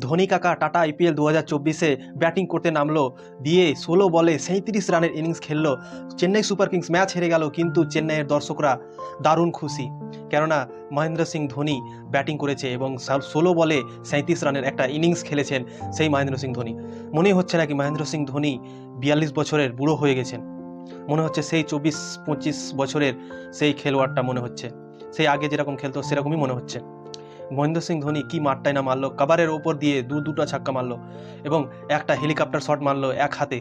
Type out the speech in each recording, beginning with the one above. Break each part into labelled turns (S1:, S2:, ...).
S1: ধোনি কাকা tata IPL দু হাজার চব্বিশে ব্যাটিং করতে নামলো। দিয়ে ষোলো বলে সাঁত্রিশ রানের ইনিংস খেললো। চেন্নাই সুপার কিংস ম্যাচ হেরে গেল কিন্তু চেন্নাইয়ের দর্শকরা দারুণ খুশি। কেননা মহেন্দ্র সিং ধোনি ব্যাটিং করেছে এবং ষোলো বলে সাঁত্রিশ রানের একটা ইনিংস খেলেছেন সেই মহেন্দ্র সিং ধোনি। মনে হচ্ছে নাকি মহেন্দ্র সিং ধোনি বিয়াল্লিশ বছরের বুড়ো হয়ে গেছেন? মনে হচ্ছে সেই চব্বিশ পঁচিশ বছরের সেই খেলোয়াড়টা মনে হচ্ছে। সেই আগে যেরকম খেলতো সেরকমই মনে হচ্ছে। মহেন্দ্র সিং ধোনি কি মারটাই না মারলো, কাবারের ওপর দিয়ে দু দুটো ছাক্কা মারলো এবং একটা হেলিকপ্টার শট মারলো এক হাতে।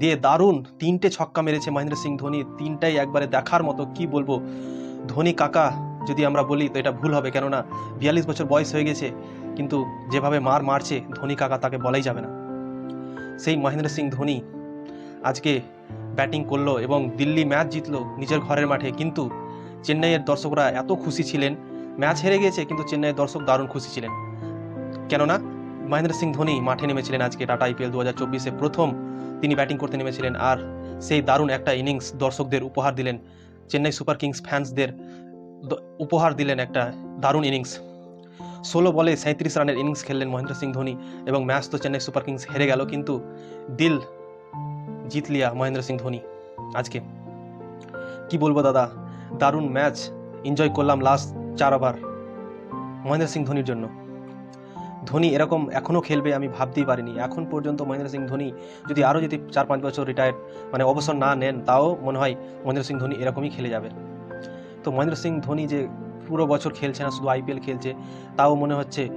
S1: দিয়ে দারুণ তিনটে ছক্কা মেরেছে মহেন্দ্র সিং ধোনি, তিনটাই একবারে দেখার মতো, কি বলব? ধোনি কাকা, যদি আমরা বলি তো এটা ভুল হবে, কেননা বিয়াল্লিশ বছর বয়স হয়ে গেছে, কিন্তু যেভাবে মার মারছে, ধোনি কাকা তাকে বলাই যাবে না। সেই মহেন্দ্র সিং ধোনি আজকে ব্যাটিং করল এবং দিল্লি ম্যাচ জিতলো নিজের ঘরের মাঠে, কিন্তু চেন্নাইয়ের দর্শকরা এত খুশি ছিলেন ম্যাচ হেরে গিয়েছে, কিন্তু চেন্নাইয়ের দর্শক দারুণ খুশি ছিলেন। কেননা, মহেন্দ্র সিং ধোনি মাঠে নেমেছিলেন আজকে টাটা আইপিএল দু হাজার চব্বিশে। প্রথম তিনি ব্যাটিং করতে নেমেছিলেন আর সেই দারুণ একটা ইনিংস দর্শকদের উপহার দিলেন, চেন্নাই সুপার কিংস ফ্যান্সদের উপহার দিলেন একটা দারুণ ইনিংস। ষোলো বলে সাঁত্রিশ রানের ইনিংস খেললেন মহেন্দ্র সিং ধোনি এবং ম্যাচ তো চেন্নাই সুপার কিংস হেরে গেল, কিন্তু দিল জিত লিয়া মহেন্দ্র সিং ধোনি আজকে। কি বলব দাদা, দারুণ ম্যাচ, এনজয় করলাম লাস্ট চার ওভার মহেন্দ্র সিং ধোনির জন্য। ধোনি এরকম এখনও খেলবে আমি ভাবতেই পারিনি। এখন পর্যন্ত মহেন্দ্র সিং ধোনি যদি আরও যদি চার পাঁচ বছর রিটায়ার মানে অবসর না নেন, তাও মনে হয় মহেন্দ্র সিং ধোনি এরকমই খেলে যাবে। তো মহেন্দ্র সিং ধোনি যে পুরো বছর খেলছে না, শুধু আইপিএল খেলছে, তাও মনে হচ্ছে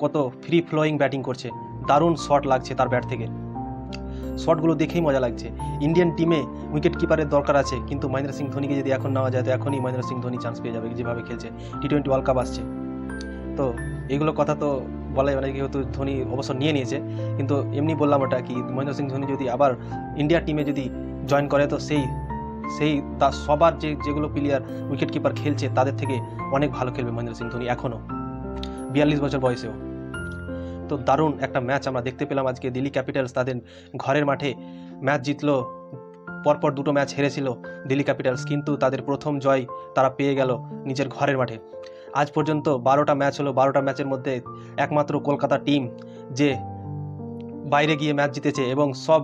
S1: কত ফ্রি ফ্লোয়িং ব্যাটিং করছে। দারুণ শট লাগছে তার ব্যাট থেকে। শটগুলো দেখেই মজা লাগছে। ইন্ডিয়ান টিমে উইকেট কিপারের দরকার আছে, কিন্তু মহেন্দ্র সিং ধোনিকে যদি এখন নেওয়া যায়, তো এখনই মহেন্দ্র সিং ধোনি চান্স পেয়ে যাবে, যেভাবে খেলছে। টি টোয়েন্টি ওয়ার্ল্ড কাপ আসছে। তো এগুলো কথা তো বলাই মানে যেহেতু ধোনি অবসর নিয়ে নিয়েছে, কিন্তু এমনি বললাম ওটা কি, মহেন্দ্র সিং ধোনি যদি আবার ইন্ডিয়া টিমে যদি জয়েন করে, তো সেই সেই তার সবার যে, যেগুলো প্লেয়ার উইকেট কিপার খেলছে, তাদের থেকে অনেক ভালো খেলবে মহেন্দ্র সিং ধোনি এখনও বিয়াল্লিশ বছর বয়সেও। তো দারুণ একটা ম্যাচ আমরা দেখতে পেলাম আজকে। দিল্লি ক্যাপিটালস তাদের ঘরের মাঠে ম্যাচ জিতলো। পরপর দুটো ম্যাচ হেরেছিল দিল্লি ক্যাপিটালস কিন্তু তাদের প্রথম জয় তারা পেয়ে গেল নিজের ঘরের মাঠে। আজ পর্যন্ত বারোটা ম্যাচ হলো, বারোটা ম্যাচের মধ্যে একমাত্র কলকাতা টিম যে বাইরে গিয়ে ম্যাচ জিতেছে এবং সব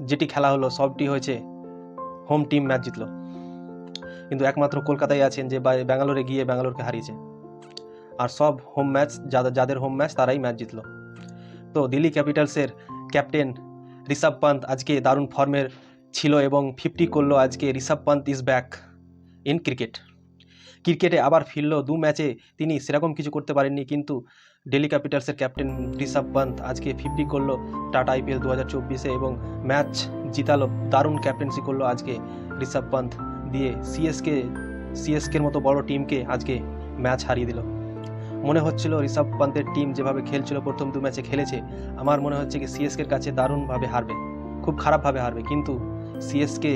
S1: যেটি খেলা হলো, সবটি হয়েছে হোম টিম ম্যাচ জিতলো। কিন্তু একমাত্র কলকাতায় আছেন যে ব্যাঙ্গালোরে গিয়ে ব্যাঙ্গালোরকে হারিয়েছে। আর সব হোম ম্যাচ যাদের যাদের হোম ম্যাচ তারাই ম্যাচ জিতলো। তো দিল্লি ক্যাপিটালসের ক্যাপ্টেন ঋষভ পান্ত আজকে দারুণ ফর্মের ছিল এবং ফিফটি করল আজকে Rishabh Pant is back in cricket ক্রিকেটে আবার ফিরলো দু ম্যাচে তিনি সেরকম কিছু করতে পারেননি, কিন্তু ডেলি ক্যাপিটালসের ক্যাপ্টেন ঋষভ পান্ত আজকে ফিফটি করল টাটা আইপিএল দু হাজার চব্বিশে এবং ম্যাচ জিতালো, দারুণ ক্যাপ্টেন্সি করল আজকে ঋষভ পান্ত দিয়ে। সিএসকে সিএসকের মতো বড় টিমকে আজকে ম্যাচ হারিয়ে দিল। মনে হচ্ছিল ঋষভ পান্তের টিম যেভাবে খেলছিল, প্রথম দু ম্যাচে খেলেছে, আমার মনে হচ্ছে কি সিএসকের কাছে দারুণভাবে হারবে। খুব খারাপভাবে হারবে, কিন্তু সিএসকে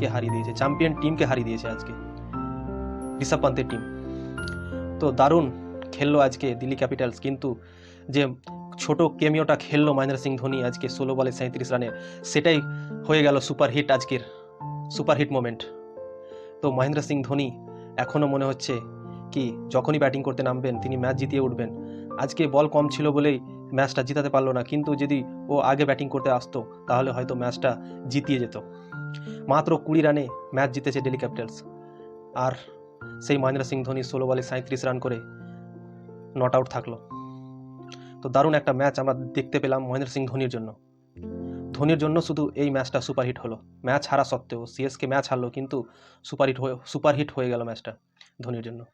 S1: কে হারিয়ে দিয়েছে চ্যাম্পিয়ন টিমকে হারিয়ে দিয়েছে আজকে, ঋষভ পান্তের টিম তো দারুণ খেললো আজকে দিল্লি ক্যাপিটালস, কিন্তু যে ছোট কেমিওটা খেললো মহেন্দ্র সিং ধোনি আজকে ষোলো বলে সাঁত্রিশ রানে, সেটাই হয়ে গেল সুপার হিট আজকের সুপার হিট মোমেন্ট তো মহেন্দ্র সিং ধোনি এখনও মনে হচ্ছে কি? যখনই ব্যাটিং করতে নামবেন, তিনি ম্যাচ জিতিয়ে উঠবেন। আজকে বল কম ছিল বলেই ম্যাচটা জিতাতে পারল না, কিন্তু যদি ও আগে ব্যাটিং করতে আসতো, তাহলে হয়তো ম্যাচটা জিতিয়ে যেত। মাত্র কুড়ি রানে ম্যাচ জিতেছে দিল্লি ক্যাপিটালস। আর সেই মহেন্দ্র সিং ধোনি ষোলো বলে সাঁত্রিশ রান করে নট আউট থাকল। তো দারুণ একটা ম্যাচ আমরা দেখতে পেলাম মহেন্দ্র সিং ধোনির জন্য। ধোনির জন্য শুধু এই ম্যাচটা সুপারহিট হলো। ম্যাচ হারা সত্ত্বেও, সিএসকে ম্যাচ হারলো, কিন্তু সুপারহিট হয়ে সুপারহিট হয়ে গেল ম্যাচটা ধোনির জন্য।